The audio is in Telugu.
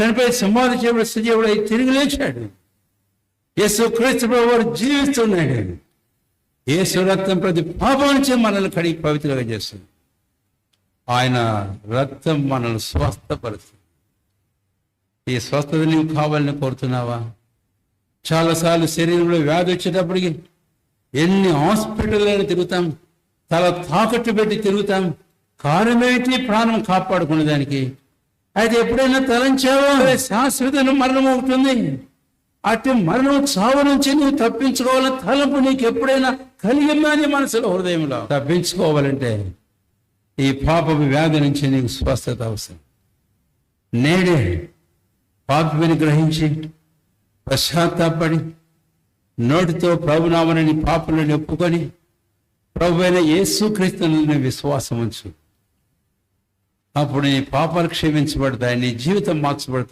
చనిపోయి సమాధి చేయబడి సజీవుడై తిరిగి లేచాడు. యేసు క్రీస్తు వారు జీవిస్తున్నాడు. యేసు రక్తం ప్రతి పాపానికి నుంచి మనల్ని కడిగి పవిత్రంగా చేస్తుంది. ఆయన రక్తం మనల్ని స్వస్థపరుస్తుంది. ఈ స్వస్థత నీవు కావాలని కోరుతున్నావా? చాలాసార్లు శరీరంలో వ్యాధి వచ్చేటప్పటికి ఎన్ని హాస్పిటల్లను తిరుగుతాం తల తాకట్టు పెట్టి తిరుగుతాం కారణమేంటి ప్రాణం కాపాడుకునే దానికి అయితే ఎప్పుడైనా తలంచావా? శాశ్వత మరణం అవుతుంది. అటు మరణం చావు నుంచి నువ్వు తప్పించుకోవాలని తలంపు నీకు ఎప్పుడైనా కలిగిందా నీ మనసులో హృదయంలో? తప్పించుకోవాలంటే ఈ పాపపు వ్యాధి నుంచి నీకు స్వస్థత అవసరం. నేడే పాపని గ్రహించి పశ్చాత్తాపడి నోటితో ప్రభునామని పాపలను ఒప్పుకొని ప్రభు అయిన యేసుక్రీస్తుని విశ్వాసం ఉంచు అప్పుడు నీ పాపాలు క్షమించబడతాయి నీ జీవితం మార్చబడుతుంది.